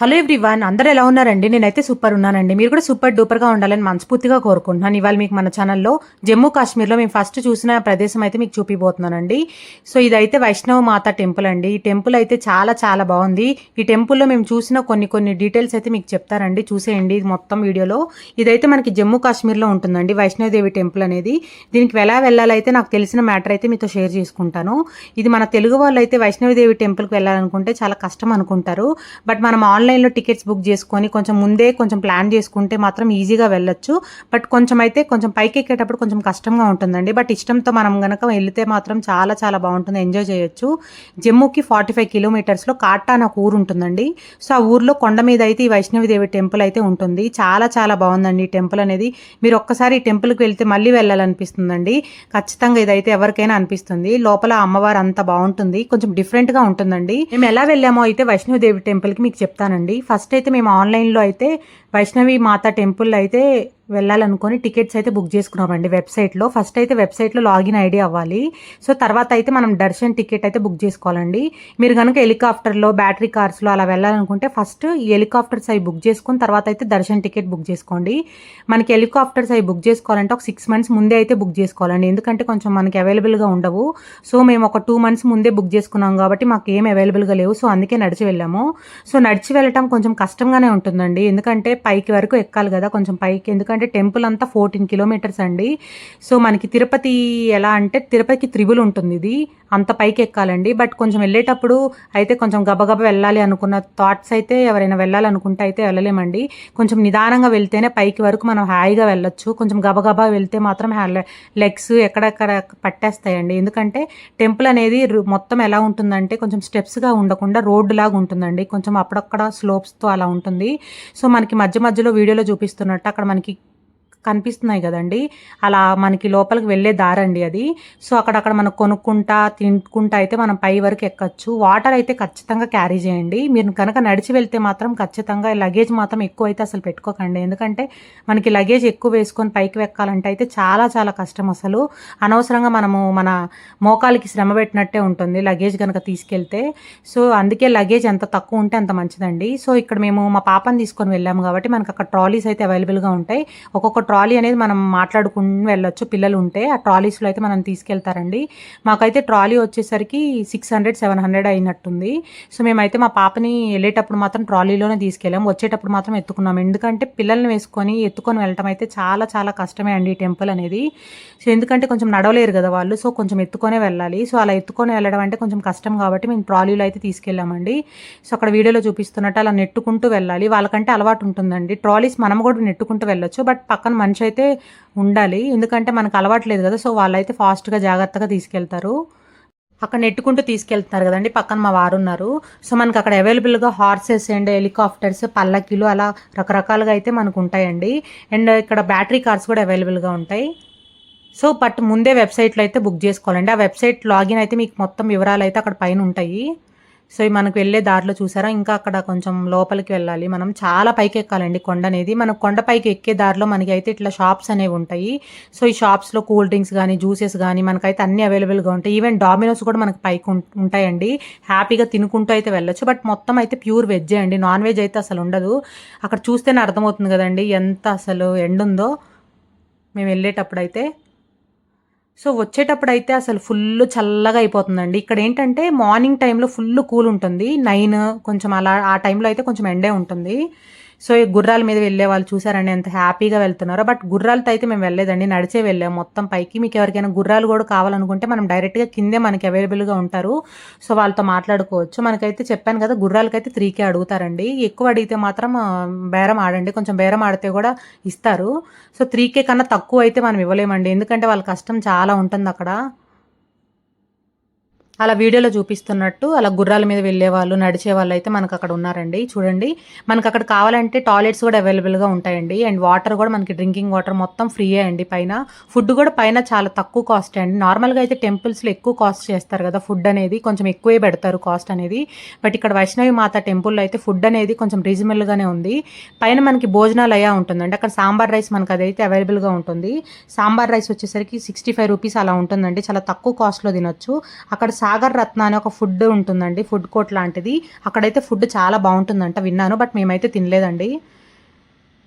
Hello everyone అందరూ ఎలా ఉన్నారండి? నేనైతే సూపర్ ఉన్నానండి. మీరు కూడా సూపర్ డూపర్గా ఉండాలని మనస్ఫూర్తిగా కోరుకుంటున్నాను. ఇవాళ మీకు మన ఛానల్లో జమ్మూ కాశ్మీర్లో మేము ఫస్ట్ చూసిన ప్రదేశం అయితే మీకు చూపిపోతున్నానండి సో ఇదైతే వైష్ణవ మాత టెంపుల్ అండి. ఈ టెంపుల్ అయితే చాలా చాలా బాగుంది. ఈ టెంపుల్లో మేము చూసిన కొన్ని కొన్ని డీటెయిల్స్ అయితే మీకు చెప్తారండి. చూసేయండి ఇది మొత్తం వీడియోలో. ఇదైతే మనకి జమ్మూ కాశ్మీర్లో ఉంటుందండి వైష్ణవదేవి టెంపుల్ అనేది. దీనికి ఎలా వెళ్ళాలైతే నాకు తెలిసిన మ్యాటర్ అయితే మీతో షేర్ చేసుకుంటాను. ఇది మన తెలుగు వాళ్ళు అయితే వైష్ణవదేవి టెంపుల్కి వెళ్ళాలనుకుంటే చాలా కష్టం అనుకుంటారు. బట్ మనం ఆన్లైన్ ఆన్లైన్లో టికెట్స్ బుక్ చేసుకొని కొంచెం ముందే కొంచెం ప్లాన్ చేసుకుంటే మాత్రం ఈజీగా వెళ్ళొచ్చు. బట్ కొంచెం అయితే కొంచెం పైకి ఎక్కేటప్పుడు కొంచెం కష్టంగా ఉంటుందండి. బట్ ఇష్టంతో మనం కనుక వెళ్తే మాత్రం చాలా చాలా బాగుంటుంది. ఎంజాయ్ చేయొచ్చు. జమ్మూకి ఫార్టీ ఫైవ్ కిలోమీటర్స్లో కాటా నాకు ఒక ఊరు ఉంటుందండి. సో ఆ ఊర్లో కొండ మీద అయితే ఈ వైష్ణవిదేవి టెంపుల్ అయితే ఉంటుంది. చాలా చాలా బాగుందండి ఈ టెంపుల్ అనేది. మీరు ఒక్కసారి ఈ టెంపుల్కి వెళ్తే మళ్ళీ వెళ్ళాలనిపిస్తుందండి. ఖచ్చితంగా ఇదైతే ఎవరికైనా అనిపిస్తుంది. లోపల అమ్మవారు అంత బాగుంటుంది. కొంచెం డిఫరెంట్గా ఉంటుందండి. మేము ఎలా వెళ్ళామో అయితే వైష్ణవిదేవి టెంపుల్కి మీకు చెప్తానండి. ఫస్ట్ అయితే మేము ఆన్లైన్లో అయితే వైష్ణవి మాత టెంపుల్ అయితే వెళ్ళాలనుకొని టికెట్స్ అయితే బుక్ చేసుకున్నామండి వెబ్సైట్లో. ఫస్ట్ అయితే వెబ్సైట్లో లాగిన్ ఐడి అవ్వాలి. సో తర్వాత అయితే మనం దర్శన్ టికెట్ అయితే బుక్ చేసుకోవాలండి. మీరు కనుక హెలికాప్టర్లో బ్యాటరీ కార్స్లో అలా వెళ్ళాలనుకుంటే ఫస్ట్ ఈ హెలికాప్టర్స్ అవి బుక్ చేసుకుని తర్వాత అయితే దర్శన్ టికెట్ బుక్ చేసుకోండి. మనకి హెలికాప్టర్స్ అవి బుక్ చేసుకోవాలంటే ఒక సిక్స్ మంత్స్ ముందే అయితే బుక్ చేసుకోవాలండి. ఎందుకంటే కొంచెం మనకి అవైలబుల్గా ఉండవు. సో మేము ఒక టూ మంత్స్ ముందే బుక్ చేసుకున్నాం కాబట్టి మాకు ఏం అవైలబుల్గా లేవు. సో అందుకే నడిచి వెళ్ళాము. సో నడిచి వెళ్ళటం కొంచెం కష్టంగానే ఉంటుందండి. ఎందుకంటే పైకి వరకు ఎక్కాలి కదా కొంచెం పైకి. ఎందుకంటే టెంపుల్ అంతా ఫోర్టీన్ కిలోమీటర్స్ అండి. సో మనకి తిరుపతి ఎలా అంటే తిరుపతికి త్రిబుల్ ఉంటుంది ఇది. అంత పైకి ఎక్కాలండి. బట్ కొంచెం వెళ్ళేటప్పుడు అయితే కొంచెం గబగబ వెళ్ళాలి అనుకున్న థాట్స్ అయితే ఎవరైనా వెళ్ళాలనుకుంటే అయితే వెళ్ళలేమండి. కొంచెం నిదానంగా వెళ్తేనే పైకి వరకు మనం హాయిగా వెళ్ళొచ్చు. కొంచెం గబగబా వెళ్తే మాత్రం లెగ్స్ ఎక్కడెక్కడ పట్టేస్తాయండి. ఎందుకంటే టెంపుల్ అనేది మొత్తం ఎలా ఉంటుందంటే కొంచెం స్టెప్స్గా ఉండకుండా రోడ్డు లాగా ఉంటుందండి. కొంచెం అప్పుడక్కడ స్లోప్స్తో అలా ఉంటుంది. సో మనకి మధ్య మధ్యలో వీడియోలో చూపిస్తున్నట్టు అక్కడ మనకి కనిపిస్తున్నాయి కదండి. అలా మనకి లోపలికి వెళ్ళే దారండి అది. సో అక్కడక్కడ మనం కొనుక్కుంటా తింటుకుంటా అయితే మనం పై వరకు ఎక్కచ్చు. వాటర్ అయితే ఖచ్చితంగా క్యారీ చేయండి. మీరు కనుక నడిచి వెళ్తే మాత్రం ఖచ్చితంగా లగేజ్ మాత్రం ఎక్కువ అయితే అసలు పెట్టుకోకండి. ఎందుకంటే మనకి లగేజ్ ఎక్కువ వేసుకొని పైకి ఎక్కాలంటే అయితే చాలా చాలా కష్టం అసలు. అనవసరంగా మనము మన మోకాలికి శ్రమ పెట్టినట్టే ఉంటుంది లగేజ్ కనుక తీసుకెళ్తే. సో అందుకే లగేజ్ ఎంత తక్కువ ఉంటే అంత మంచిదండి. సో ఇక్కడ మేము మా పాపని తీసుకొని వెళ్ళాము కాబట్టి మనకు అక్కడ ట్రాలీస్ అయితే అవైలబుల్గా ఉంటాయి. ఒక్కొక్క ట్రాలీ అనేది మనం మాట్లాడుకుని వెళ్ళొచ్చు. పిల్లలు ఉంటే ఆ ట్రాలీస్లో అయితే మనం తీసుకెళ్తారండి. మాకైతే ట్రాలీ వచ్చేసరికి సిక్స్ హండ్రెడ్ సెవెన్ హండ్రెడ్ అయినట్టుంది. సో మేమైతే మా పాపని వెళ్ళేటప్పుడు మాత్రం ట్రాలీలోనే తీసుకెళ్ళాం. వచ్చేటప్పుడు మాత్రం ఎత్తుకున్నాం. ఎందుకంటే పిల్లల్ని వేసుకొని ఎత్తుకొని వెళ్ళటం అయితే చాలా చాలా కష్టమే అండి ఈ టెంపుల్ అనేది. సో ఎందుకంటే కొంచెం నడవలేరు కదా వాళ్ళు. సో కొంచెం ఎత్తుకొనే వెళ్ళాలి. సో అలా ఎత్తుకొని వెళ్ళడం అంటే కొంచెం కష్టం కాబట్టి మేము ట్రాలీలో అయితే తీసుకెళ్ళామండి. సో అక్కడ వీడియోలో చూపిస్తున్నట్టు అలా నెట్టుకుంటూ వెళ్ళాలి. వాళ్ళకంటే అలవాటు ఉంటుందండి. ట్రాలీస్ మనం కూడా నెట్టుకుంటూ వెళ్ళొచ్చు. బట్ పక్కన మనిషి అయితే ఉండాలి. ఎందుకంటే మనకు అలవాటు లేదు కదా. సో వాళ్ళైతే ఫాస్ట్గా జాగ్రత్తగా తీసుకెళ్తారు. అక్కడ నెట్టుకుంటూ తీసుకెళ్తున్నారు కదండి. పక్కన మా వారు ఉన్నారు. సో మనకి అక్కడ అవైలబుల్గా హార్సెస్ అండ్ హెలికాప్టర్స్ పల్లకీలు అలా రకరకాలుగా అయితే మనకు ఉంటాయండి. అండ్ ఇక్కడ బ్యాటరీ కార్స్ కూడా అవైలబుల్గా ఉంటాయి. సో బట్ ముందే వెబ్సైట్లో అయితే బుక్ చేసుకోవాలండి. ఆ వెబ్సైట్ లాగిన్ అయితే మీకు మొత్తం వివరాలు అయితే అక్కడ పైన ఉంటాయి. సో మనకు వెళ్ళే దారిలో చూసారా? ఇంకా అక్కడ కొంచెం లోపలికి వెళ్ళాలి. మనం చాలా పైకి ఎక్కాలండి కొండ అనేది మనం కొండ పైకి ఎక్కే దారిలో మనకి అయితే ఇట్లా షాప్స్ అనేవి ఉంటాయి. సో ఈ షాప్స్లో కూల్ డ్రింక్స్ కానీ జ్యూసెస్ కానీ మనకైతే అన్ని అవైలబుల్గా ఉంటాయి. ఈవెన్ డామినోస్ కూడా మనకు పైకి ఉంటాయండి. హ్యాపీగా తినుకుంటూ అయితే వెళ్ళొచ్చు. బట్ మొత్తం అయితే ప్యూర్ వెజ్జే అండి. నాన్ వెజ్ అయితే అసలు ఉండదు. అక్కడ చూస్తేనే అర్థమవుతుంది కదండి. ఎంత అసలు ఎండుందో. ఉందో మేము వెళ్ళేటప్పుడు అయితే సో వచ్చేటప్పుడు అయితే అసలు ఫుల్ చల్లగా అయిపోతుందండి. ఇక్కడ ఏంటంటే మార్నింగ్ టైంలో ఫుల్ కూల్ ఉంటుంది నైన్ కొంచెం అలా ఆ టైంలో అయితే కొంచెం ఎండే ఉంటుంది. సో ఈ గుర్రాల మీద వెళ్ళే వాళ్ళు చూసారండి ఎంత హ్యాపీగా వెళ్తున్నారో. బట్ గుర్రాలతో అయితే మేము వెళ్ళలేదండి నడిచే వెళ్ళాము మొత్తం పైకి. మీకు ఎవరికైనా గుర్రాలు కూడా కావాలనుకుంటే మనం డైరెక్ట్గా కిందే మనకి అవైలబుల్గా ఉంటారు. సో వాళ్ళతో మాట్లాడుకోవచ్చు. మనకైతే చెప్పాను కదా గుర్రాలకైతే త్రీకే అడుగుతారండి. ఎక్కువ అడిగితే మాత్రం బేరం ఆడండి. కొంచెం బేరం ఆడితే కూడా ఇస్తారు. సో త్రీకే కన్నా తక్కువ అయితే మనం ఇవ్వలేమండి. ఎందుకంటే వాళ్ళ కష్టం చాలా ఉంటుంది అక్కడ. అలా వీడియోలో చూపిస్తున్నట్టు అలా గుర్రాల మీద వెళ్ళే వాళ్ళు నడిచే వాళ్ళు అయితే మనకు అక్కడ ఉన్నారండి చూడండి మనకు అక్కడ కావాలంటే టాయిలెట్స్ కూడా అవైలబుల్గా ఉంటాయండి. అండ్ వాటర్ కూడా మనకి డ్రింకింగ్ వాటర్ మొత్తం ఫ్రీయే అండి పైన. ఫుడ్ కూడా పైన చాలా తక్కువ కాస్ట్ అండి. నార్మల్గా అయితే టెంపుల్స్లో ఎక్కువ కాస్ట్ చేస్తారు కదా ఫుడ్ అనేది కొంచెం ఎక్కువే పెడతారు కాస్ట్ అనేది. బట్ ఇక్కడ వైష్ణవి మాత టెంపుల్లో అయితే ఫుడ్ అనేది కొంచెం రీజనబుల్గానే ఉంది. పైన మనకి భోజనాలు అయ్యా ఉంటుందండి. అక్కడ సాంబార్ రైస్ మనకు అదైతే అవైలబుల్గా ఉంటుంది. సాంబార్ రైస్ వచ్చేసరికి సిక్స్టీ ఫైవ్ రూపీస్ అలా ఉంటుందండి. చాలా తక్కువ కాస్ట్లో తినొచ్చు. అక్కడ సాగర్ రత్న అనే ఒక ఫుడ్ ఉంటుందండి ఫుడ్ కోర్ట్ లాంటిది. అక్కడైతే ఫుడ్ చాలా బాగుంటుందంట విన్నాను బట్ మేమైతే తినలేదండి.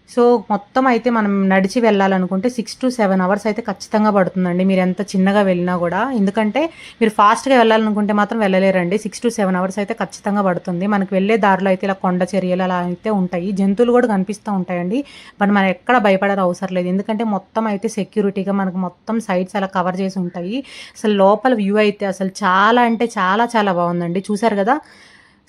సో మొత్తం అయితే మనం నడిచి వెళ్ళాలనుకుంటే సిక్స్ టు సెవెన్ అవర్స్ అయితే ఖచ్చితంగా పడుతుందండి. మీరు ఎంత చిన్నగా వెళ్ళినా కూడా. ఎందుకంటే మీరు ఫాస్ట్గా వెళ్ళాలనుకుంటే మాత్రం వెళ్ళలేరండి. సిక్స్ టు సెవెన్ అవర్స్ అయితే ఖచ్చితంగా పడుతుంది. మనకు వెళ్ళే దారిలో అయితే ఇలా కొండ చర్యలు అలా అయితే ఉంటాయి. జంతువులు కూడా కనిపిస్తూ ఉంటాయండి. బట్ మనం ఎక్కడ భయపడారు అవసరం లేదు. ఎందుకంటే మొత్తం అయితే సెక్యూరిటీగా మనకు మొత్తం సైడ్స్ అలా కవర్ చేసి ఉంటాయి. అసలు లోపల వ్యూ అయితే అసలు చాలా అంటే చాలా చాలా బాగుందండి. చూసారు కదా?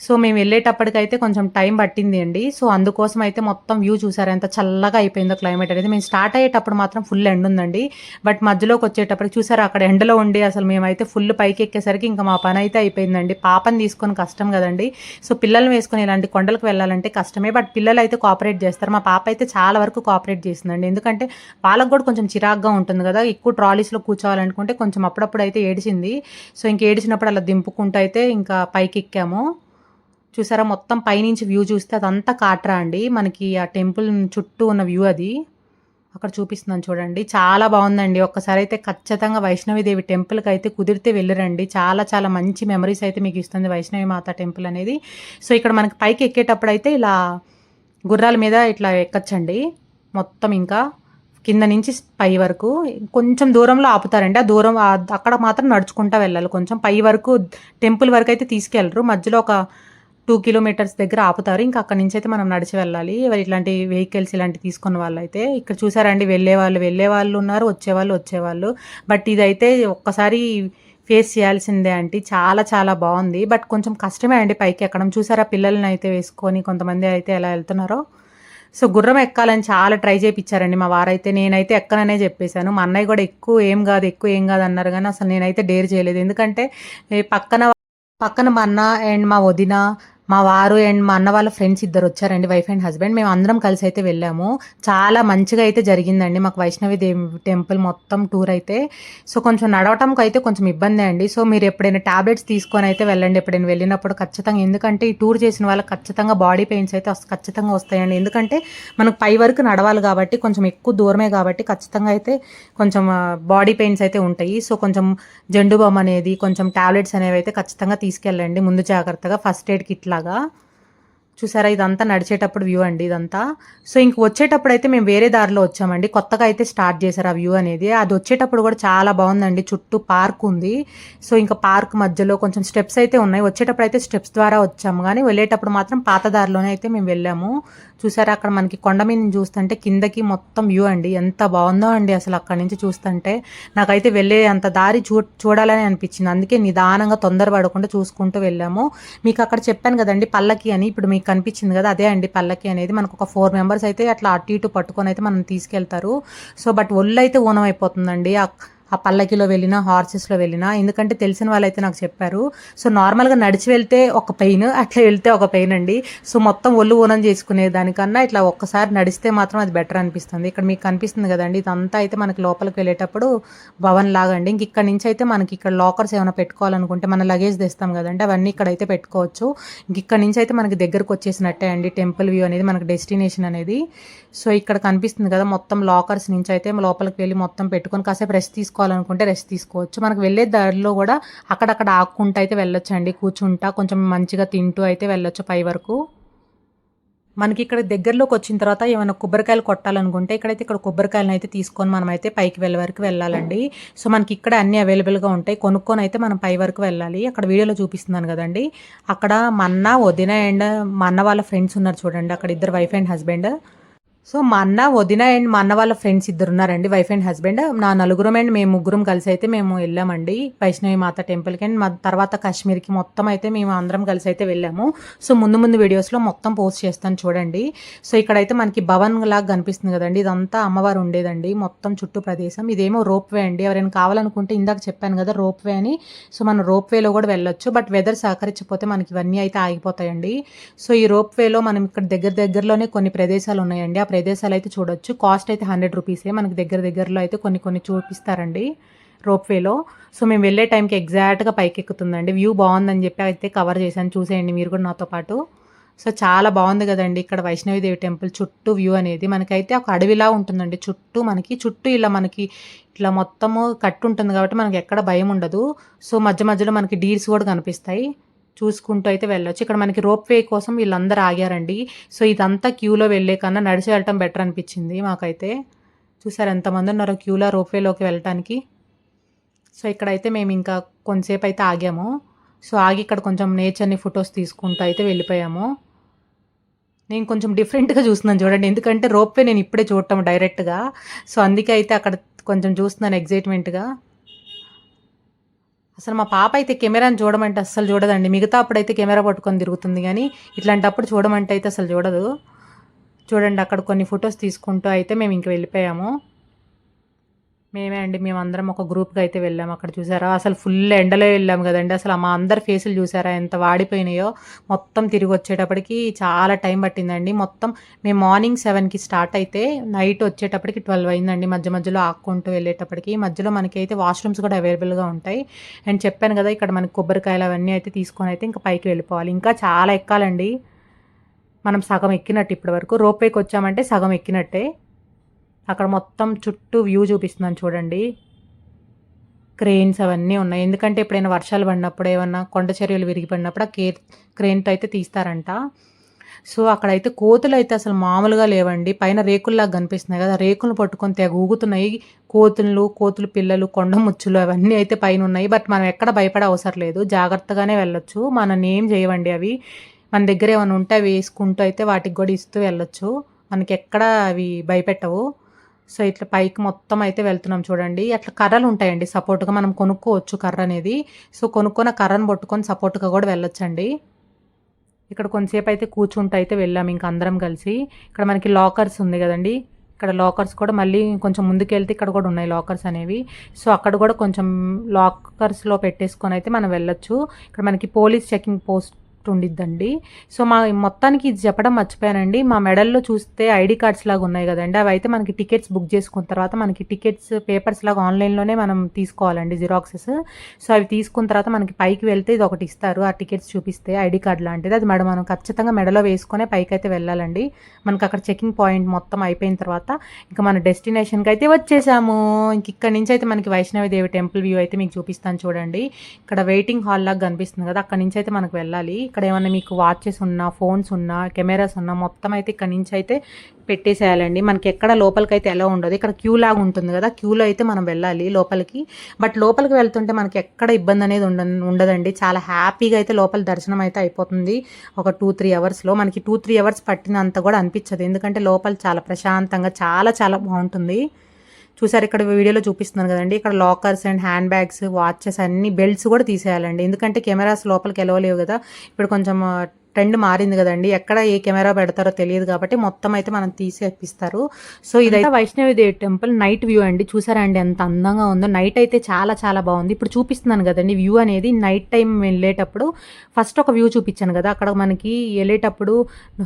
సో మేము వెళ్ళేటప్పటికైతే కొంచెం టైం పట్టింది అండి. సో అందుకోసం అయితే మొత్తం వ్యూ చూసారు ఎంత చల్లగా అయిపోయిందో క్లైమేట్ అనేది. మేము స్టార్ట్ అయ్యేటప్పుడు మాత్రం ఫుల్ ఎండ్ ఉందండి. బట్ మధ్యలోకి వచ్చేటప్పటికి చూసారు అక్కడ ఎండలో ఉండి అసలు మేమైతే ఫుల్ పైకి ఎక్కేసరికి ఇంకా మా పని అయితే అయిపోయిందండి. పాపని తీసుకొని కష్టం కదండి. సో పిల్లల్ని వేసుకొని ఇలాంటి కొండలకు వెళ్ళాలంటే కష్టమే. బట్ పిల్లలు అయితే కోఆపరేట్ చేస్తారు. మా పాప అయితే చాలా వరకు కోఆపరేట్ చేసిందండి. ఎందుకంటే వాళ్ళకు కూడా కొంచెం చిరాగ్గా ఉంటుంది కదా. ఎక్కువ ట్రాలీస్లో కూర్చోవాలనుకుంటే కొంచెం అప్పుడప్పుడు అయితే ఏడిచింది. సో ఇంక ఏడిచినప్పుడు అలా దింపుకుంటూ అయితే ఇంకా పైకి ఎక్కాము. చూసారా? మొత్తం పైనుంచి వ్యూ చూస్తే అదంతా కాట్రా అండి. మనకి ఆ టెంపుల్ చుట్టూ ఉన్న వ్యూ అది. అక్కడ చూపిస్తున్నాను చూడండి. చాలా బాగుందండి. ఒక్కసారి అయితే ఖచ్చితంగా వైష్ణవిదేవి టెంపుల్కి అయితే కుదిరితే వెళ్ళరండి. చాలా చాలా మంచి మెమరీస్ అయితే మీకు ఇస్తుంది వైష్ణవి మాత టెంపుల్ అనేది. సో ఇక్కడ మనకి పైకి ఎక్కేటప్పుడు అయితే ఇలా గుర్రాల మీద ఇట్లా ఎక్కచ్చండి. మొత్తం ఇంకా కింద నుంచి పై వరకు. కొంచెం దూరంలో ఆపుతారండి. ఆ దూరం అక్కడ మాత్రం నడుచుకుంటా వెళ్ళాలి కొంచెం. పై వరకు టెంపుల్ వరకు అయితే తీసుకెళ్ళరు. మధ్యలో ఒక టూ కిలోమీటర్స్ దగ్గర ఆపుతారు. ఇంకా అక్కడి నుంచి అయితే మనం నడిచి వెళ్ళాలి. ఎవరు ఇట్లాంటి వెహికల్స్ ఇలాంటి తీసుకున్న వాళ్ళు అయితే ఇక్కడ చూసారండి వెళ్ళే వాళ్ళు వెళ్ళే వాళ్ళు ఉన్నారు వచ్చేవాళ్ళు వచ్చేవాళ్ళు. బట్ ఇదైతే ఒక్కసారి ఫేస్ చేయాల్సిందే అండి. చాలా చాలా బాగుంది. బట్ కొంచెం కష్టమే అండి పైకి ఎక్కడం. చూసారా పిల్లల్ని అయితే వేసుకొని కొంతమంది అయితే ఎలా వెళ్తున్నారో. సో గుర్రం ఎక్కాలని చాలా ట్రై చేయించారండి మా వారైతే. నేనైతే ఎక్కననే చెప్పేశాను. మా అన్నయ్య కూడా ఎక్కువ ఏం కాదు ఎక్కువ ఏం కాదు అన్నారు. కానీ అసలు నేనైతే డేర్ చేయలేదు. ఎందుకంటే పక్కన పక్కన మా అన్న అండ్ మా వదిన మా వారు అండ్ మా అన్న వాళ్ళ ఫ్రెండ్స్ ఇద్దరు వచ్చారండి వైఫ్ అండ్ హస్బెండ్ మేము అందరం కలిసి అయితే వెళ్ళాము. చాలా మంచిగా అయితే జరిగిందండి. మాకు వైష్ణవి దేవి టెంపుల్ మొత్తం టూర్ అయితే. సో కొంచెం నడవటంకి అయితే కొంచెం ఇబ్బంది అండి. సో మీరు ఎప్పుడైనా టాబ్లెట్స్ తీసుకొని అయితే వెళ్ళండి. ఎప్పుడైనా వెళ్ళినప్పుడు ఖచ్చితంగా ఎందుకంటే ఈ టూర్ చేసిన వాళ్ళకి ఖచ్చితంగా బాడీ పెయిన్స్ అయితే ఖచ్చితంగా వస్తాయండి. ఎందుకంటే మనకు పై వరకు నడవాలి కాబట్టి కొంచెం ఎక్కువ దూరమే కాబట్టి ఖచ్చితంగా అయితే కొంచెం బాడీ పెయిన్స్ అయితే ఉంటాయి. సో కొంచెం జండు బామ్ అనేది కొంచెం టాబ్లెట్స్ అనేవి అయితే ఖచ్చితంగా తీసుకెళ్ళండి. ముందు జాగ్రత్తగా ఫస్ట్ ఎయిడ్ కిట్లా లాగా చూసారా? ఇదంతా నడిచేటప్పుడు వ్యూ అండి ఇదంతా. సో ఇంక వచ్చేటప్పుడు అయితే మేము వేరే దారిలో వచ్చామండి. కొత్తగా అయితే స్టార్ట్ చేశారు ఆ వ్యూ అనేది. అది వచ్చేటప్పుడు కూడా చాలా బాగుందండి. చుట్టూ పార్క్ ఉంది. సో ఇంకా పార్క్ మధ్యలో కొంచెం స్టెప్స్ అయితే ఉన్నాయి. వచ్చేటప్పుడు అయితే స్టెప్స్ ద్వారా వచ్చాము. కానీ వెళ్ళేటప్పుడు మాత్రం పాత దారిలోనే అయితే మేము వెళ్ళాము. చూసారా? అక్కడ మనకి కొండ మీద నుంచి చూస్తుంటే కిందకి మొత్తం వ్యూ అండి. ఎంత బాగుందో అండి అసలు అక్కడ నుంచి చూస్తుంటే. నాకైతే వెళ్ళే అంత దారి చూ చూడాలని అనిపించింది. అందుకే నిదానంగా తొందరపడకుండా చూసుకుంటూ వెళ్ళాము. మీకు అక్కడ చెప్పాను కదండి పల్లకి అని. ఇప్పుడు మీకు కనిపించింది కదా అదే అండి పల్లకి అనేది. మనకు ఒక ఫోర్ మెంబర్స్ అయితే అట్లా అటు ఇటు పట్టుకొని అయితే మనం తీసుకెళ్తారు. సో బట్ ఒళ్ళు అయితే ఊనం అయిపోతుందండి ఆ పల్లకిలో వెళ్ళినా హార్సెస్లో వెళ్ళినా ఎందుకంటే తెలిసిన వాళ్ళైతే నాకు చెప్పారు. సో నార్మల్గా నడిచి వెళ్తే ఒక పెయిన్ అట్లా వెళ్తే ఒక పెయిన్ అండి. సో మొత్తం ఒళ్ళు ఊనం చేసుకునే దానికన్నా ఇట్లా ఒక్కసారి నడిస్తే మాత్రం అది బెటర్ అనిపిస్తుంది. ఇక్కడ మీకు కనిపిస్తుంది కదండి ఇదంతా అయితే మనకి లోపలికి వెళ్ళేటప్పుడు భవన్ లాగా అండి. ఇంక ఇక్కడ నుంచి అయితే మనకి ఇక్కడ లాకర్స్ ఏమైనా పెట్టుకోవాలనుకుంటే మన లగేజ్ తెస్తాం కదండి అవన్నీ ఇక్కడ అయితే పెట్టుకోవచ్చు. ఇంక ఇక్కడ నుంచి అయితే మనకి దగ్గరకు వచ్చేసినట్టే అండి టెంపుల్ వ్యూ అనేది మనకి డెస్టినేషన్ అనేది. సో ఇక్కడ కనిపిస్తుంది కదా మొత్తం లాకర్స్ నుంచి అయితే లోపలికి వెళ్ళి మొత్తం పెట్టుకొని కాసేపు రెస్ట్ తీసుకోవాలనుకుంటే రెస్ట్ తీసుకోవచ్చు. మనకు వెళ్ళే దారిలో కూడా అక్కడక్కడ ఆక్కుంటూ అయితే వెళ్ళొచ్చు అండి కూర్చుంటా కొంచెం మంచిగా తింటూ అయితే వెళ్ళొచ్చు పై వరకు. మనకి ఇక్కడ దగ్గరలోకి వచ్చిన తర్వాత ఏమైనా కొబ్బరికాయలు కొట్టాలనుకుంటే ఇక్కడైతే ఇక్కడ కొబ్బరికాయలను అయితే తీసుకొని మనం అయితే పైకి వెళ్ళే వరకు వెళ్ళాలండి. సో మనకి ఇక్కడ అన్ని అవైలబుల్గా ఉంటాయి. కొనుక్కొని అయితే మనం పై వరకు వెళ్ళాలి. అక్కడ వీడియోలో చూపిస్తున్నాను కదండి. అక్కడ మన్న వదిన అండ్ మా అన్న వాళ్ళ ఫ్రెండ్స్ ఉన్నారు చూడండి. అక్కడ ఇద్దరు వైఫ్ అండ్ హస్బెండ్ సో మా అన్న వదిన అండ్ మా అన్న వాళ్ళ ఫ్రెండ్స్ ఇద్దరు ఉన్నారండి వైఫ్ అండ్ హస్బెండ్ నా నలుగురం అండ్ మేము ముగ్గురం కలిసి అయితే మేము వెళ్ళామండి వైష్ణవి మాత టెంపుల్కి అండ్ మా తర్వాత కాశ్మీర్కి మొత్తం అయితే మేము అందరం కలిసి అయితే వెళ్ళాము. సో ముందు ముందు వీడియోస్లో మొత్తం పోస్ట్ చేస్తాను చూడండి. సో ఇక్కడైతే మనకి భవన్ లాగా కనిపిస్తుంది కదండి ఇదంతా అమ్మవారు ఉండేదండి మొత్తం చుట్టూ ప్రదేశం. ఇదేమో రోప్ వే అండి ఎవరైనా కావాలనుకుంటే ఇందాక చెప్పాను కదా రోప్ వే అని. సో మనం రోప్ వేలో కూడా వెళ్ళొచ్చు బట్ వెదర్ సహకరించకపోతే మనకి ఇవన్నీ అయితే ఆగిపోతాయండి. సో ఈ రోప్ వేలో మనం ఇక్కడ దగ్గర దగ్గరలోనే కొన్ని ప్రదేశాలు ఉన్నాయండి ఆ ప్రదేశాలు అయితే చూడొచ్చు. కాస్ట్ అయితే హండ్రెడ్ రూపీసే. మనకి దగ్గర దగ్గరలో అయితే కొన్ని కొన్ని చూపిస్తారండి రోప్వేలో సో మేము వెళ్ళే టైంకి ఎగ్జాక్ట్గా పైకి ఎక్కుతుందండి వ్యూ బాగుందని చెప్పి అయితే కవర్ చేశాను. చూసేయండి మీరు కూడా నాతో పాటు. సో చాలా బాగుంది కదండి ఇక్కడ వైష్ణవిదేవి టెంపుల్ చుట్టూ వ్యూ అనేది. మనకైతే ఒక అడవిలా ఉంటుందండి. చుట్టూ మనకి చుట్టూ ఇలా మనకి ఇట్లా మొత్తము కట్టు ఉంటుంది కాబట్టి మనకి ఎక్కడ భయం ఉండదు. సో మధ్య మధ్యలో మనకి డీర్స్ కూడా కనిపిస్తాయి. చూసుకుంటూ అయితే వెళ్ళొచ్చు. ఇక్కడ మనకి రోప్ వే కోసం వీళ్ళందరూ ఆగారండి. సో ఇదంతా క్యూలో వెళ్ళే కన్నా నడిచి వెళ్ళటం బెటర్ అనిపించింది మాకైతే. చూసారు ఎంతమంది ఉన్నారో క్యూలో రోప్ వేలోకి వెళ్ళటానికి. సో ఇక్కడైతే మేము ఇంకా కొంతసేపు అయితే ఆగాము. సో ఆగి ఇక్కడ కొంచెం నేచర్ని ఫొటోస్ తీసుకుంటూ అయితే వెళ్ళిపోయాము. నేను కొంచెం డిఫరెంట్గా చూస్తున్నాను చూడండి. ఎందుకంటే రోప్వే నేను ఇప్పుడే చూడటం డైరెక్ట్గా. సో అందుకే అయితే అక్కడ కొంచెం చూస్తున్నాను ఎగ్జైట్మెంట్గా అసలు మా పాప అయితే కెమెరాని చూడమంటే అస్సలు చూడదండి. మిగతా అప్పుడైతే కెమెరా పట్టుకొని తిరుగుతుంది కానీ ఇట్లాంటప్పుడు చూడమంటే అయితే అసలు చూడదు. చూడండి అక్కడ కొన్ని ఫొటోస్ తీసుకుంటూ అయితే మేము ఇంక వెళ్ళిపోయాము. మేమే అండి మేమందరం ఒక గ్రూప్గా అయితే వెళ్ళాము అక్కడ చూసారా? అసలు ఫుల్ ఎండలో వెళ్ళాము కదండి. అసలు మా అందరి ఫేసులు చూసారా? ఎంత వాడిపోయినాయో. మొత్తం తిరిగి వచ్చేటప్పటికి చాలా టైం పట్టిందండి. మొత్తం మేము మార్నింగ్ సెవెన్కి స్టార్ట్ అయితే నైట్ వచ్చేటప్పటికి ట్వెల్వ్ అయిందండి. మధ్య మధ్యలో ఆక్కుంటూ వెళ్ళేటప్పటికి. మధ్యలో మనకి అయితే వాష్రూమ్స్ కూడా అవైలబుల్గా ఉంటాయి. అండ్ చెప్పాను కదా ఇక్కడ మనకి కొబ్బరికాయలు అవన్నీ అయితే తీసుకొని అయితే ఇంకా పైకి వెళ్ళిపోవాలి. ఇంకా చాలా ఎక్కాలండి. మనం సగం ఎక్కినట్టు ఇప్పటి వరకు రోపేకి వచ్చామంటే సగం ఎక్కినట్టే. అక్కడ మొత్తం చుట్టూ వ్యూ చూపిస్తున్నాను చూడండి. క్రెయిన్స్ అవన్నీ ఉన్నాయి. ఎందుకంటే ఎప్పుడైనా వర్షాలు పడినప్పుడు ఏమన్నా కొండ చర్యలు విరిగిపడినప్పుడు ఆ కే క్రెయిన్తో అయితే తీస్తారంట. సో అక్కడైతే కోతులు అయితే అసలు మామూలుగా లేవండి. పైన రేకుల్లాగా కనిపిస్తున్నాయి కదా. రేకులు పట్టుకొని తెగ ఊగుతున్నాయి. కోతులు కోతులు పిల్లలు కొండ ముచ్చులు అవన్నీ అయితే పైన ఉన్నాయి. బట్ మనం ఎక్కడ భయపడే అవసరం లేదు. జాగ్రత్తగానే వెళ్ళొచ్చు. మనని ఏం చేయవండి అవి. మన దగ్గర ఏమైనా ఉంటే అవి వేసుకుంటూ అయితే వాటికి కూడా ఇస్తూ వెళ్ళొచ్చు. మనకి ఎక్కడ అవి భయపెట్టవు. సో ఇట్లా పైకి మొత్తం అయితే వెళ్తున్నాం చూడండి. అట్లా కర్రలు ఉంటాయండి. సపోర్ట్గా మనం కొనుక్కోవచ్చు కర్ర అనేది. సో కొనుక్కొని కర్రను పట్టుకొని సపోర్ట్గా కూడా వెళ్ళొచ్చండి. ఇక్కడ కొంతసేపు అయితే కూర్చుంటూ అయితే వెళ్ళాము ఇంక అందరం కలిసి. ఇక్కడ మనకి లాకర్స్ ఉంది కదండి. ఇక్కడ లాకర్స్ కూడా మళ్ళీ కొంచెం ముందుకెళ్తే ఇక్కడ కూడా ఉన్నాయి లాకర్స్ అనేవి. సో అక్కడ కూడా కొంచెం లాకర్స్లో పెట్టేసుకొని అయితే మనం వెళ్ళొచ్చు. ఇక్కడ మనకి పోలీస్ చెకింగ్ పోస్ట్ ఉండిద్దండి. సో మా మొత్తానికి ఇది చెప్పడం మర్చిపోయానండి. మా మెడల్లో చూస్తే ఐడి కార్డ్స్ లాగా ఉన్నాయి కదండి. అవి అయితే మనకి టికెట్స్ బుక్ చేసుకున్న తర్వాత మనకి టికెట్స్ పేపర్స్ లాగా ఆన్లైన్లోనే మనం తీసుకోవాలండి జిరాక్సెస్. సో అవి తీసుకున్న తర్వాత మనకి పైకి వెళ్తే ఇది ఒకటి ఇస్తారు. ఆ టికెట్స్ చూపిస్తే ఐడి కార్డ్ లాంటిది. అది మేడం మనం ఖచ్చితంగా మెడలో వేసుకునే పైకి అయితే వెళ్ళాలండి. మనకి అక్కడ చెకింగ్ పాయింట్ మొత్తం అయిపోయిన తర్వాత ఇంకా మన డెస్టినేషన్కి అయితే వచ్చేసాము. ఇంక ఇక్కడ నుంచి అయితే మనకి వైష్ణవిదేవి టెంపుల్ వ్యూ అయితే మీకు చూపిస్తాను చూడండి. ఇక్కడ వెయిటింగ్ హాల్ లాగా కనిపిస్తుంది కదా అక్కడ నుంచి అయితే మనకు వెళ్ళాలి. ఇక్కడ ఏమైనా మీకు వాచెస్ ఉన్నా ఫోన్స్ ఉన్నా కెమెరాస్ ఉన్నా మొత్తం అయితే ఇక్కడ నుంచి అయితే పెట్టేసేయాలండి. మనకి ఎక్కడ లోపలికి అయితే ఎలా ఉండదు. ఇక్కడ క్యూ లాగా ఉంటుంది కదా క్యూలో అయితే మనం వెళ్ళాలి లోపలికి. బట్ లోపలికి వెళ్తుంటే మనకి ఎక్కడ ఇబ్బంది అనేది ఉండ ఉండదండి. చాలా హ్యాపీగా అయితే లోపల దర్శనం అయితే అయిపోతుంది ఒక టూ త్రీ అవర్స్లో మనకి టూ త్రీ అవర్స్ పట్టినంత కూడా అనిపించదు. ఎందుకంటే లోపల చాలా ప్రశాంతంగా చాలా చాలా బాగుంటుంది. చూసారు ఇక్కడ వీడియోలో చూపిస్తున్నాను కదండి. ఇక్కడ lockers and hand bags watches అన్ని బెల్ట్స్ కూడా తీసేయాలండి. ఎందుకంటే కెమెరాస్ లోపలికి వెళ్ళలేవు కదా. ఇప్పుడు కొంచెం ట్రెండ్ మారింది కదండి. ఎక్కడ ఏ కెమెరా పెడతారో తెలియదు కాబట్టి మొత్తం అయితే మనం తీసేపిస్తారు. సో ఇదైతే వైష్ణవిదేవి టెంపుల్ నైట్ వ్యూ అండి. చూసారా అండి ఎంత అందంగా ఉందో. నైట్ అయితే చాలా చాలా బాగుంది. ఇప్పుడు చూపిస్తున్నాను కదండి వ్యూ అనేది నైట్ టైం వెళ్ళేటప్పుడు. ఫస్ట్ ఒక వ్యూ చూపించాను కదా. అక్కడ మనకి వెళ్ళేటప్పుడు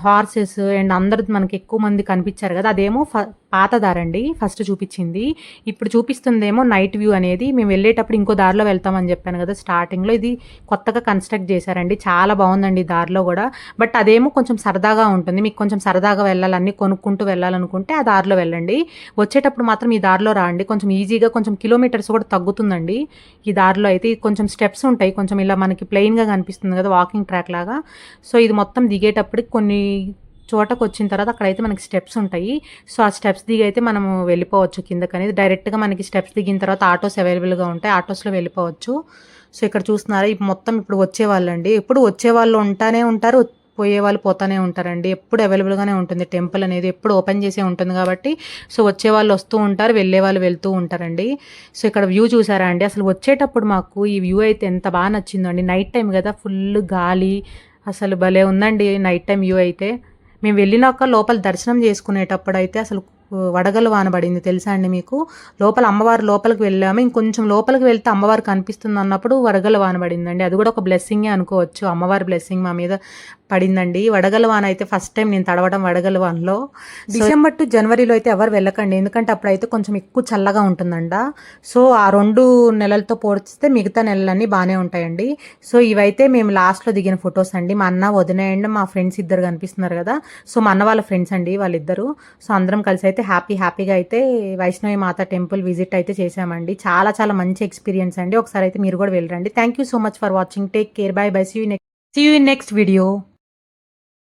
హార్సెస్ అండ్ అందరు మనకి ఎక్కువ మంది కనిపించారు కదా. అదేమో పాత దారండి ఫస్ట్ చూపించింది. ఇప్పుడు చూపిస్తుందేమో నైట్ వ్యూ అనేది. మేము వెళ్ళేటప్పుడు ఇంకో దారిలో వెళ్తామని చెప్పాను కదా స్టార్టింగ్లో. ఇది కొత్తగా కన్స్ట్రక్ట్ చేశారండి. చాలా బాగుందండి దారిలో కూడా. బట్ అదేమో కొంచెం సరదాగా ఉంటుంది. మీకు కొంచెం సరదాగా వెళ్ళాలని కొనుక్కుంటూ వెళ్ళాలనుకుంటే ఆ దారిలో వెళ్ళండి. వచ్చేటప్పుడు మాత్రం ఈ దారిలో రాండి. కొంచెం ఈజీగా కొంచెం కిలోమీటర్స్ కూడా తగ్గుతుందండి. ఈ దారిలో అయితే కొంచెం స్టెప్స్ ఉంటాయి. కొంచెం ఇలా మనకి ప్లెయిన్గా కనిపిస్తుంది కదా వాకింగ్ ట్రాక్ లాగా. సో ఇది మొత్తం దిగేటప్పటికి కొన్ని చోటకు వచ్చిన తర్వాత అక్కడైతే మనకి స్టెప్స్ ఉంటాయి. సో ఆ స్టెప్స్ దిగి అయితే మనము వెళ్ళిపోవచ్చు కిందకి అనేది డైరెక్ట్గా మనకి స్టెప్స్ దిగిన తర్వాత ఆటోస్ అవైలబుల్గా ఉంటాయి. ఆటోస్లో వెళ్ళిపోవచ్చు. సో ఇక్కడ చూస్తున్నారా. ఇప్పుడు మొత్తం ఇప్పుడు వచ్చేవాళ్ళు అండి ఎప్పుడు వచ్చేవాళ్ళు ఉంటానే ఉంటారు. పోయే వాళ్ళు పోతానే ఉంటారండి. ఎప్పుడు అవైలబుల్గానే ఉంటుంది. టెంపుల్ అనేది ఎప్పుడు ఓపెన్ చేసే ఉంటుంది కాబట్టి. సో వచ్చే వాళ్ళు వస్తూ ఉంటారు. వెళ్ళే వాళ్ళు వెళ్తూ ఉంటారండి. సో ఇక్కడ వ్యూ చూసారా అండి? అసలు వచ్చేటప్పుడు మాకు ఈ వ్యూ అయితే ఎంత బాగా నచ్చిందో అండి నైట్ టైం కదా ఫుల్ గాలి. అసలు భలే ఉందండి నైట్ టైం వ్యూ అయితే. మేము వెళ్ళినాక లోపల దర్శనం చేసుకునేటప్పుడు అయితే అసలు వడగలు వానబడింది తెలుసా అండి మీకు? లోపల అమ్మవారు లోపలికి వెళ్ళాము. ఇంకొంచెం లోపలికి వెళ్తే అమ్మవారు కనిపిస్తుంది అన్నప్పుడు వడగలు వానబడిందండి అది కూడా ఒక బ్లెస్సింగే అనుకోవచ్చు. అమ్మవారి బ్లెస్సింగ్ మా మీద పడిందండి. వడగల వాన అయితే ఫస్ట్ టైం నేను తడవడం వడగల వానలో డిసెంబర్ టు జనవరిలో అయితే ఎవరు వెళ్ళకండి. ఎందుకంటే అప్పుడైతే కొంచెం ఎక్కువ చల్లగా ఉంటుందంట. సో ఆ రెండు నెలలతో పోల్చితే మిగతా నెలలన్నీ బాగానే ఉంటాయండి. సో ఇవైతే మేము లాస్ట్లో దిగిన ఫొటోస్ అండి. మా అన్న వదిన అండ్ మా ఫ్రెండ్స్ ఇద్దరు కనిపిస్తున్నారు కదా. సో మా అన్న వాళ్ళ ఫ్రెండ్స్ అండి వాళ్ళిద్దరు. సో అందరం కలిసి అయితే హ్యాపీ హ్యాపీగా అయితే వైష్ణవి మాత టెంపుల్ విజిట్ అయితే చేసామండి చాలా చాలా మంచి ఎక్స్పీరియన్స్ అండి. ఒకసారి అయితే మీరు కూడా వెళ్ళరండి. Thank you so much for watching take care bye bye see you next see you in next video